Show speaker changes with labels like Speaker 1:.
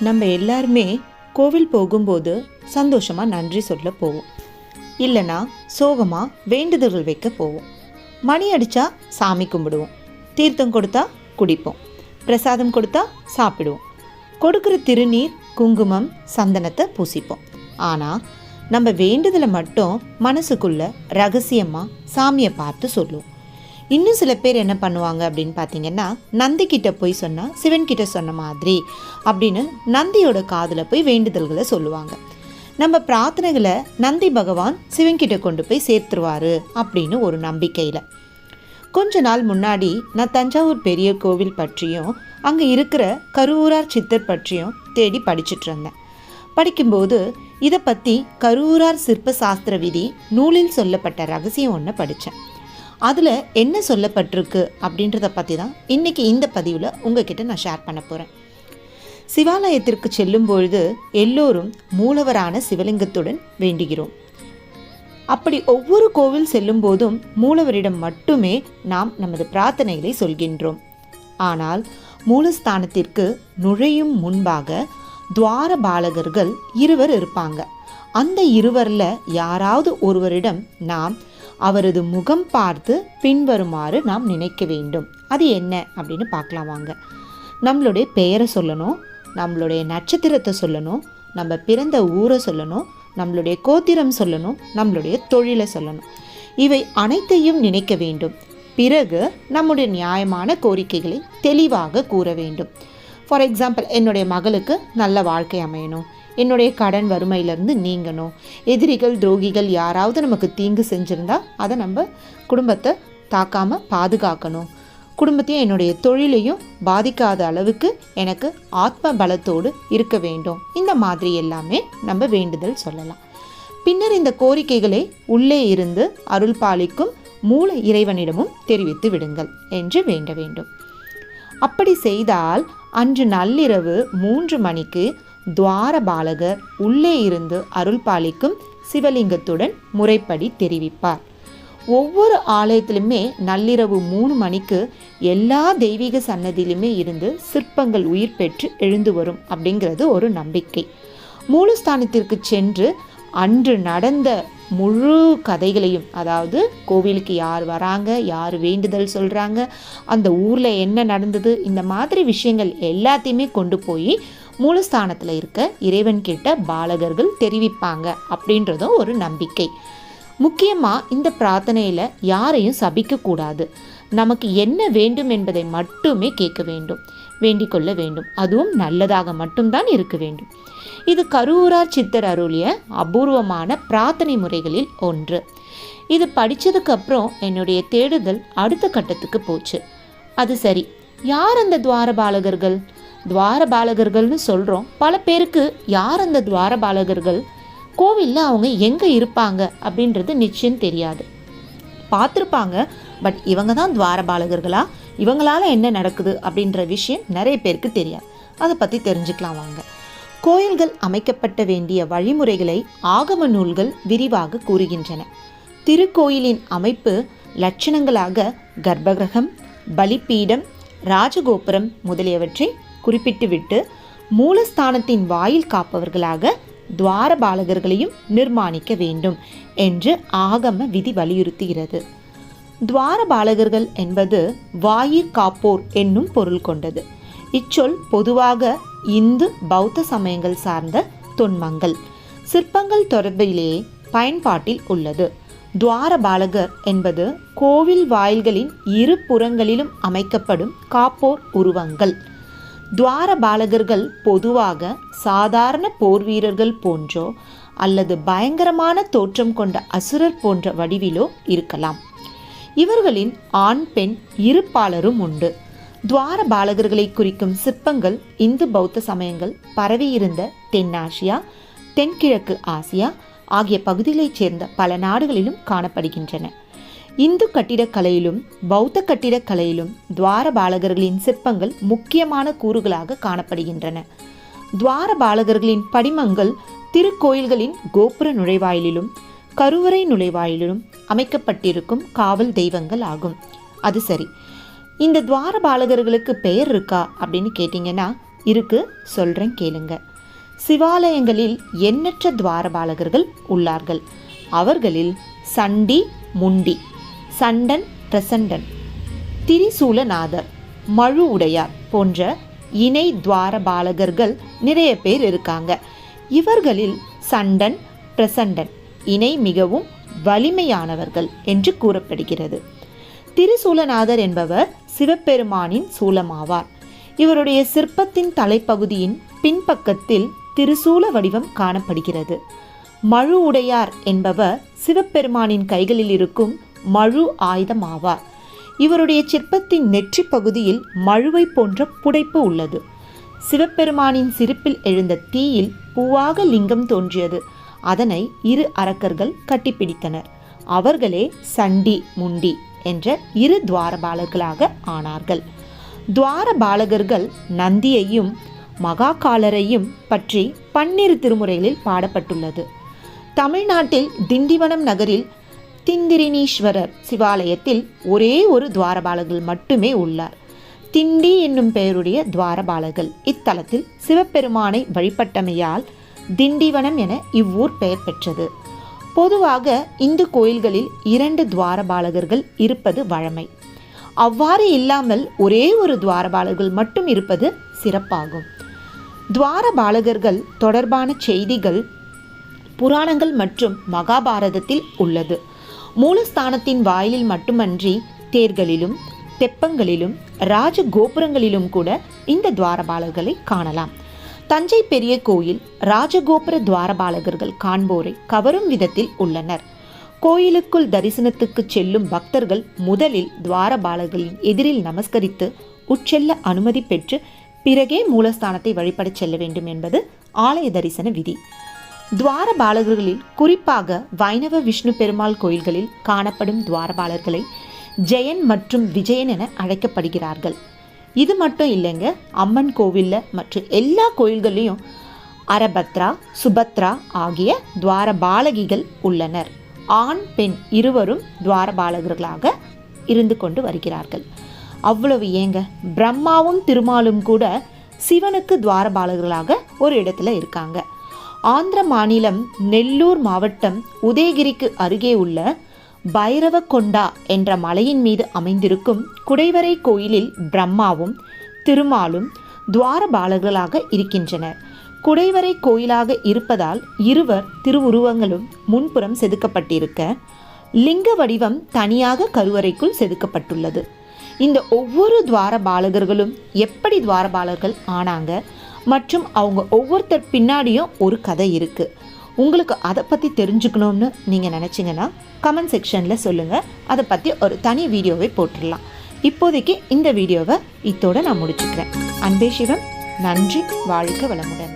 Speaker 1: நம்ம எல்லாருமே கோவில் போகும்போது சந்தோஷமாக நன்றி சொல்ல போவோம். இல்லைன்னா சோகமாக வேண்டுதல்கள் வைக்க போவோம். மணி அடித்தா சாமி கும்பிடுவோம். தீர்த்தம் கொடுத்தா குடிப்போம். பிரசாதம் கொடுத்தா சாப்பிடுவோம். கொடுக்குற திருநீர் குங்குமம் சந்தனத்தை பூசிப்போம். ஆனால் நம்ம வேண்டுதலை மட்டும் மனசுக்குள்ள ரகசியமாக சாமியை பார்த்து சொல்லுவோம். இன்னும் சில பேர் என்ன பண்ணுவாங்க அப்படின்னு பார்த்தீங்கன்னா நந்தி கிட்ட போய் சொன்னால் சிவன் கிட்ட சொன்ன மாதிரி அப்படின்னு நந்தியோட காதில் போய் வேண்டுதல்களை சொல்லுவாங்க. நம்ம பிரார்த்தனைகளை நந்தி பகவான் சிவன்கிட்ட கொண்டு போய் சேர்த்துருவாரு அப்படின்னு ஒரு நம்பிக்கையில். கொஞ்ச நாள் முன்னாடி நான் தஞ்சாவூர் பெரிய கோவில் பற்றியும் அங்கே இருக்கிற கருவூரார் சித்தர் பற்றியும் தேடி படிச்சுட்டு இருந்தேன். படிக்கும்போது இதை பற்றி கருவூரார் சிற்ப சாஸ்திர விதி நூலில் சொல்லப்பட்ட ரகசியம் ஒன்று படித்தேன் அதில் என்ன சொல்லப்பட்டிருக்கு அப்படின்றத பற்றி தான் இன்றைக்கி இந்த பதிவில் உங்ககிட்ட நான் ஷேர் பண்ண போகிறேன் சிவாலயத்திற்கு செல்லும் பொழுது எல்லோரும் மூலவரான சிவலிங்கத்துடன் வேண்டுகிறோம். அப்படி ஒவ்வொரு கோவில் செல்லும் போதும் மூலவரிடம் மட்டுமே நாம் நமது பிரார்த்தனைகளை சொல்கின்றோம். ஆனால் மூலஸ்தானத்திற்கு நுழையும் முன்பாக துவார பாலகர்கள் இருவர் இருப்பாங்க. அந்த இருவரில் யாராவது ஒருவரிடம் நாம் அவரது முகம் பார்த்து பின்வருமாறு நாம் நினைக்க வேண்டும். அது என்ன? அப்படின்னு பார்க்கலாம் வாங்க. நம்மளுடைய பெயரை சொல்லணும் நம்மளுடைய நட்சத்திரத்தை சொல்லணும் நம்ம பிறந்த ஊரை சொல்லணும் நம்மளுடைய கோத்திரம் சொல்லணும் நம்மளுடைய தொழிலை சொல்லணும். இவை அனைத்தையும் நினைக்க வேண்டும். பிறகு நம்முடைய நியாயமான கோரிக்கைகளை தெளிவாக கூற வேண்டும். ஃபார் எக்ஸாம்பிள் என்னுடைய மகளுக்கு நல்ல வாழ்க்கை அமையணும். என்னுடைய கடன் வறுமையிலேருந்து நீங்கணும். எதிரிகள் துரோகிகள் யாராவது நமக்கு தீங்கு செஞ்சுருந்தா அதை நம்ம குடும்பத்தை தாக்காமல் பாதுகாக்கணும். குடும்பத்தையும் என்னுடைய தொழிலையும் பாதிக்காத அளவுக்கு எனக்கு ஆத்ம பலத்தோடு இருக்க வேண்டும். இந்த மாதிரி எல்லாமே நம்ம வேண்டுதல் சொல்லலாம். பின்னர் இந்த கோரிக்கைகளை உள்ளே இருந்து அருள் பாலிக்கும் மூல இறைவனிடமும் தெரிவித்து விடுங்கள் என்று வேண்ட வேண்டும். அப்படி செய்தால் அன்று நள்ளிரவு மூன்று மணிக்கு துவாரபாலகர் உள்ளே இருந்து அருள் பாலிக்கும் சிவலிங்கத்துடன் முறைப்படி தெரிவிப்பார். ஒவ்வொரு ஆலயத்திலுமே நள்ளிரவு மூணு மணிக்கு எல்லா தெய்வீக சன்னதியிலுமே இருந்து சிற்பங்கள் உயிர் பெற்று எழுந்து வரும் அப்படிங்கிறது ஒரு நம்பிக்கை. மூலஸ்தானத்திற்கு சென்று அன்று நடந்த முழு கதைகளையும் அதாவது கோவிலுக்கு யார் வராங்க யார் வேண்டுதல் சொல்கிறாங்க அந்த ஊரில் என்ன நடந்தது இந்த மாதிரி விஷயங்கள் எல்லாத்தையுமே கொண்டு போய் மூலஸ்தானத்தில் இருக்க இறைவன்கிட்ட பாலகர்கள் தெரிவிப்பாங்க அப்படின்றதும் ஒரு நம்பிக்கை. முக்கியமாக இந்த பிரார்த்தனையில் யாரையும் சபிக்கக்கூடாது நமக்கு என்ன வேண்டும் என்பதை மட்டுமே கேட்க வேண்டும் வேண்டிக் கொள்ள வேண்டும். அதுவும் நல்லதாக மட்டும்தான் இருக்க வேண்டும். இது கருவூரார் சித்தர் அருளிய அபூர்வமான பிரார்த்தனை முறைகளில் ஒன்று. இது படித்ததுக்கப்புறம் என்னுடைய தேடுதல் அடுத்த கட்டத்துக்கு போச்சு. அது சரி. யார் அந்த துவாரபாலகர்கள்? துவாரபாலகர்கள்னு சொல்கிறோம் பல பேருக்கு யார் அந்த துவாரபாலகர்கள்? கோவிலில் அவங்க எங்கே இருப்பாங்க அப்படின்றது நிச்சயம் தெரியாது. பார்த்துருப்பாங்க பட் இவங்க தான் துவாரபாலகர்களா? இவங்களால என்ன நடக்குது அப்படின்ற விஷயம் நிறைய பேருக்கு தெரியாது. அதை பற்றி தெரிஞ்சுக்கலாம் வாங்க. கோயில்கள் அமைக்கப்பட்ட வேண்டிய வழிமுறைகளை ஆகம நூல்கள் விரிவாக கூறுகின்றன. திருக்கோயிலின் அமைப்பு லட்சணங்களாக கர்ப்பகிரகம் பலிப்பீடம் ராஜகோபுரம் முதலியவற்றை குறிப்பிட்டுவிட்டு மூலஸ்தானத்தின் வாயில் காப்பவர்களாக துவாரபாலகர்களையும் நிர்மாணிக்க வேண்டும் என்று ஆகம விதி வலியுறுத்துகிறது. துவாரபாலகர்கள் என்பது வாயிற் காப்போர் என்னும் பொருள் கொண்டது. இச்சொல் பொதுவாக இந்து பௌத்த சமயங்கள் சார்ந்த தொன்மங்கள். சிற்பங்கள் தொடர்பிலேயே பயன்பாட்டில் உள்ளது. துவாரபாலகர் என்பது கோவில் வாயில்களின் இரு புறங்களிலும் அமைக்கப்படும் காப்போர் உருவங்கள். துவாரபாலகர்கள் பொதுவாக சாதாரண போர் வீரர்கள் போன்றோ அல்லது பயங்கரமான தோற்றம் கொண்ட அசுரர் போன்ற வடிவிலோ இருக்கலாம். இவர்களின் ஆண் பெண் இருப்பாளரும் உண்டு. துவார பாலகர்களை குறிக்கும் சிற்பங்கள் இந்து பௌத்த சமயங்கள் பரவியிருந்த தென்னாசியா தென்கிழக்கு ஆசியா ஆகிய பகுதிகளைச் சேர்ந்த பல நாடுகளிலும் காணப்படுகின்றன. இந்து கட்டிடக்கலையிலும் பௌத்த கட்டிடக்கலையிலும் துவார பாலகர்களின் சிற்பங்கள் முக்கியமான கூறுகளாக காணப்படுகின்றன. துவார பாலகர்களின் படிமங்கள் திருக்கோயில்களின் கோபுர நுழைவாயிலிலும் கருவறை நுழைவாயிலிலும் அமைக்கப்பட்டிருக்கும் காவல் தெய்வங்கள் ஆகும். அது சரி. இந்த துவார பாலகர்களுக்கு பெயர் இருக்கா அப்படின்னு கேட்டிங்கன்னா இருக்கு. சொல்கிறேன் கேளுங்க. சிவாலயங்களில் எண்ணற்ற துவாரபாலகர்கள் உள்ளார்கள். அவர்களில் சண்டி முண்டி. சண்டன் பிரசண்டன். திரிசூலநாதர் மழு உடையார் போன்ற இணை துவாரபாலகர்கள் நிறைய பேர் இருக்காங்க. இவர்களில் சண்டன் பிரசண்டன் இணை மிகவும் வலிமையானவர்கள் என்று கூறப்படுகிறது. திருசூலநாதர் என்பவர் சிவபெருமானின் சூலமாவார். இவருடைய சிற்பத்தின் தலைப்பகுதியின் பின்பக்கத்தில் திருசூல வடிவம் காணப்படுகிறது. மழு உடையார் என்பவர் சிவபெருமானின் கைகளில் இருக்கும் மழு ஆயுதமாவார். இவருடைய சிற்பத்தின் நெற்றி பகுதியில் மழுவை போன்ற புடைப்பு உள்ளது. சிவபெருமானின் சிரிப்பில் எழுந்த தீயில் பூவாக லிங்கம் தோன்றியது. அதனை இரு அரக்கர்கள் கட்டிப்பிடித்தனர். அவர்களே சண்டி முண்டி என்ற இரு துவாரபாலர்களாக ஆனார்கள். துவாரபாலகர்கள் நந்தியையும் மகாகாலரையும் பற்றி பன்னிரு திருமுறைகளில் பாடப்பட்டுள்ளது. தமிழ்நாட்டில் திண்டிவனம் நகரில் திந்திரினீஸ்வரர் சிவாலயத்தில் ஒரே ஒரு துவாரபாலகர்கள் மட்டுமே உள்ளார். திண்டி என்னும் பெயருடைய துவாரபாலகர்கள் இத்தலத்தில் சிவபெருமானை வழிபட்டமையால் திண்டிவனம் என இவ்வூர் பெயர் பெற்றது. பொதுவாக இந்து கோயில்களில் இரண்டு துவாரபாலகர்கள் இருப்பது வழமை. அவ்வாறு இல்லாமல் ஒரே ஒரு துவாரபாலகர்கள் மட்டும் இருப்பது சிறப்பாகும். துவாரபாலகர்கள் தொடர்பான செய்திகள் புராணங்கள் மற்றும் மகாபாரதத்தில் உள்ளது. மூலஸ்தானத்தின் வாயிலில் மட்டுமன்றி தேர்களிலும் தெப்பங்களிலும் ராஜ கோபுரங்களிலும் கூட இந்த துவாரபாலர்களை காணலாம். தஞ்சை பெரிய கோயில் ராஜகோபுர துவாரபாலகர்கள் காண்போரை கவரும் விதத்தில் உள்ளனர். கோயிலுக்குள் தரிசனத்துக்கு செல்லும் பக்தர்கள் முதலில் துவாரபாலர்களின் எதிரில் நமஸ்கரித்து உட்செல்ல அனுமதி பெற்று பிறகே மூலஸ்தானத்தை வழிபடச் செல்ல வேண்டும் என்பது ஆலய தரிசன விதி. துவாரபாலகர்களில் குறிப்பாக வைணவ விஷ்ணு பெருமாள் கோயில்களில் காணப்படும் துவாரபாலர்களை ஜெயன் மற்றும் விஜயன் என அழைக்கப்படுகிறார்கள். இது மட்டும் இல்லைங்க அம்மன் கோவிலில் மற்ற எல்லா கோயில்கள்லேயும் அரபத்ரா சுபத்ரா ஆகிய துவாரபாலகிகள் உள்ளனர். ஆண் பெண் இருவரும் துவாரபாலகர்களாக இருந்து கொண்டு வருகிறார்கள். அவ்வளவு ஏங்க பிரம்மாவும் திருமாலும் கூட சிவனுக்கு துவாரபாலகர்களாக ஒரு இடத்துல இருக்காங்க. ஆந்திர மாநிலம் நெல்லூர் மாவட்டம் உதயகிரிக்கு அருகே உள்ள பைரவகொண்டா என்ற மலையின் மீது அமைந்திருக்கும் குடைவரை கோயிலில் பிரம்மாவும் திருமாலும் துவாரபாலர்களாக இருக்கின்றனர் குடைவரை கோயிலாக இருப்பதால் இருவர் திருவுருவங்களும் முன்புறம் செதுக்கப்பட்டிருக்க லிங்க வடிவம் தனியாக கருவறைக்குள் செதுக்கப்பட்டுள்ளது. இந்த ஒவ்வொரு துவாரபாலகர்களும் எப்படி துவாரபாலர்கள் ஆனாங்க? மற்றும் அவங்க ஒவ்வொருத்தர் பின்னாடியும் ஒரு கதை இருக்குது உங்களுக்கு அதை பற்றி தெரிஞ்சுக்கணும்னு நீங்கள் நினச்சிங்கன்னா கமெண்ட் செக்ஷனில் சொல்லுங்கள் அதை பற்றி ஒரு தனி வீடியோவை போட்டுடலாம். இப்போதைக்கு இந்த வீடியோவை இத்தோடு நான் முடிச்சுக்கிறேன். அன்பே சிவம் நன்றி வாழ்க வளமுடன்.